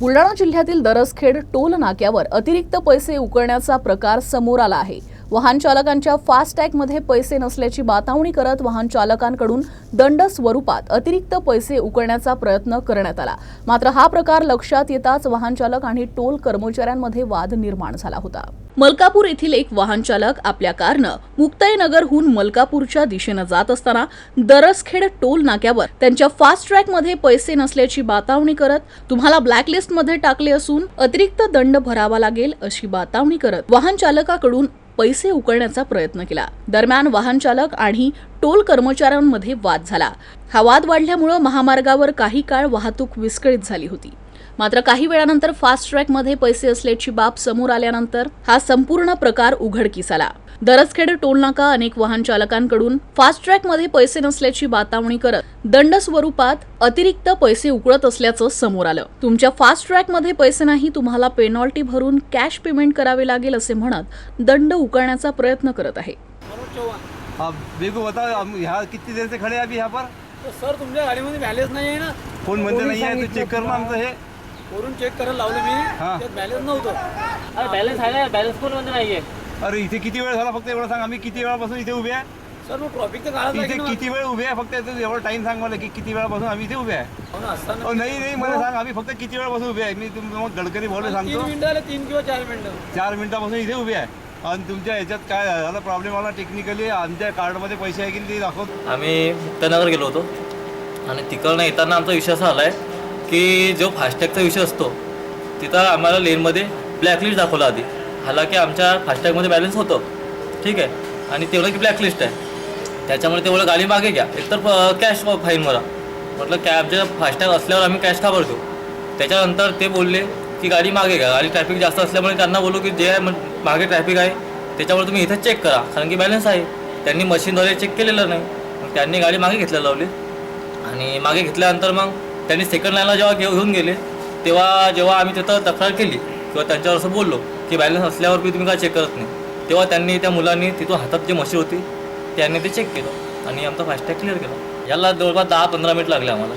बुलढाणा जिल्ह्यातील दरसखेड टोल नाक्यावर अतिरिक्त पैसे उकळण्याचा प्रकार समोर आला आहे. वाहन चालकांच्या फास्टॅगमध्ये पैसे नसल्याची बातावणी करत वाहन चालकांकडून दंड स्वरूपात अतिरिक्त पैसे उकळण्याचा प्रयत्न करण्यात आला. मात्र हा प्रकार लक्षात येताच वाहन चालक आणि टोल कर्मचाऱ्यांमध्ये वाद निर्माण झाला होता. मलकापूर येथील एक वाहन चालक आपल्या कारनं मुक्ताईनगरहून मलकापूरच्या दिशेनं जात असताना दरसखेड टोल नाक्यावर त्यांच्या फास्ट ट्रॅकमध्ये पैसे नसल्याची बातावणी करत तुम्हाला ब्लॅकलिस्टमध्ये टाकले असून अतिरिक्त दंड भरावा लागेल अशी बातावणी करत वाहन चालकाकडून पैसे उकळण्याचा प्रयत्न केला. दरम्यान वाहन चालक आणि टोल कर्मचाऱ्यांमध्ये वाद झाला. हा वाद वाढल्यामुळं महामार्गावर काही काळ वाहतूक विस्कळीत झाली होती. मात्र काही वेळानंतर फास्ट ट्रॅकमध्ये पैसे असल्याची बाब समोर आल्यानंतर हा संपूर्ण प्रकार उघडकीस आला. दरसखेड टोल नाका अनेक वाहन चालकांकडून फास्ट ट्रॅकमध्ये पैसे नसल्याची बतावणी करत दंड स्वरूपात अतिरिक्त पैसे उकळत असल्याचं समोर आलं. तुमच्या फास्ट ट्रॅकमध्ये पैसे नाही तुम्हाला पेनॉल्टी भरून कॅश पेमेंट करावे लागेल असे म्हणत दंड उकळण्याचा प्रयत्न करत आहे. देर से खड़े अभी यहाँ पर? सर तुमच्या गाडीमध्ये बॅलेन्स नाही आहे ना? फोन म्हणते नाही आहे तो चेक कर ना आमचं हे. वरून चेक करायला लावलं मी. हा. बॅलेन्स नव्हतं. अरे बॅलन्स आहे ना? बॅलन्स पण मध्ये नाहीये? अरे इथे किती वेळ झाला फक्त एवढं सांग. आम्ही किती वेळापासून इथे उभे आहे? सर मग ट्रॉफिक तर काढायला इथे लागेल ना. किती वेळ उभे आहे? फक्त एवढं टाइम सांग मला की किती वेळापासून आम्ही इथे उभे आहे. हो ना, असताना अहो नाही नाही मला सांग. आम्ही फक्त किती वेळापासून उभे आहे? मी तुम्ही मग गडकरी बोलले तीन सांगतो. मिनिटं आले तीन किंवा चार मिनिटं चार मिनिटापासून इथे उभे आहे. आणि तुमच्या ह्याच्यात काय झालं? प्रॉब्लेम आला टेक्निकली आमच्या कार्डमध्ये पैसे आहे की नाही ते दाखवत आम्ही मुक्तानगर गेलो होतो. आणि तिकडनं येताना आमचा असा आला आहे की जो फास्टॅगचा विषय असतो तिथं आम्हाला लेनमध्ये ब्लॅकलिस्ट दाखवलं आधी. हालाकी आमच्या फास्टॅगमध्ये बॅलन्स होतं. ठीक आहे? आणि तेवढं की ब्लॅकलिस्ट आहे. त्याच्यामुळे तेवढं गाडी मागे घ्या. एकतर कॅश फाईन मला म्हटलं कॅ आमच्या फास्टॅग असल्यावर आम्ही कॅश का भरतो? त्याच्यानंतर ते बोलले की गाडी मागे घ्या. गाडी ट्रॅफिक जास्त असल्यामुळे त्यांना बोलू की जे आहे मग मागे ट्रॅफिक आहे त्याच्यामुळे तुम्ही इथं चेक करा. कारण की बॅलन्स आहे. त्यांनी मशीनद्वारे चेक केलेलं नाही. मग त्यांनी गाडी मागे घेतल्या लावली. आणि मागे घेतल्यानंतर मग त्यांनी सेकंड लाईनला जेव्हा घेऊ घेऊन गेले तेव्हा जेव्हा आम्ही तिथं तक्रार केली किंवा त्यांच्यावर असं बोललो की बॅलन्स असल्यावर बी तुम्ही काय चेक करत नाही. तेव्हा त्यांनी त्या मुलांनी तिथून हातात जी मशीन होती त्यांनी ते चेक केलं आणि आमचा फास्टॅग क्लिअर केला. याला जवळपास दहा पंधरा मिनिट लागले आम्हाला.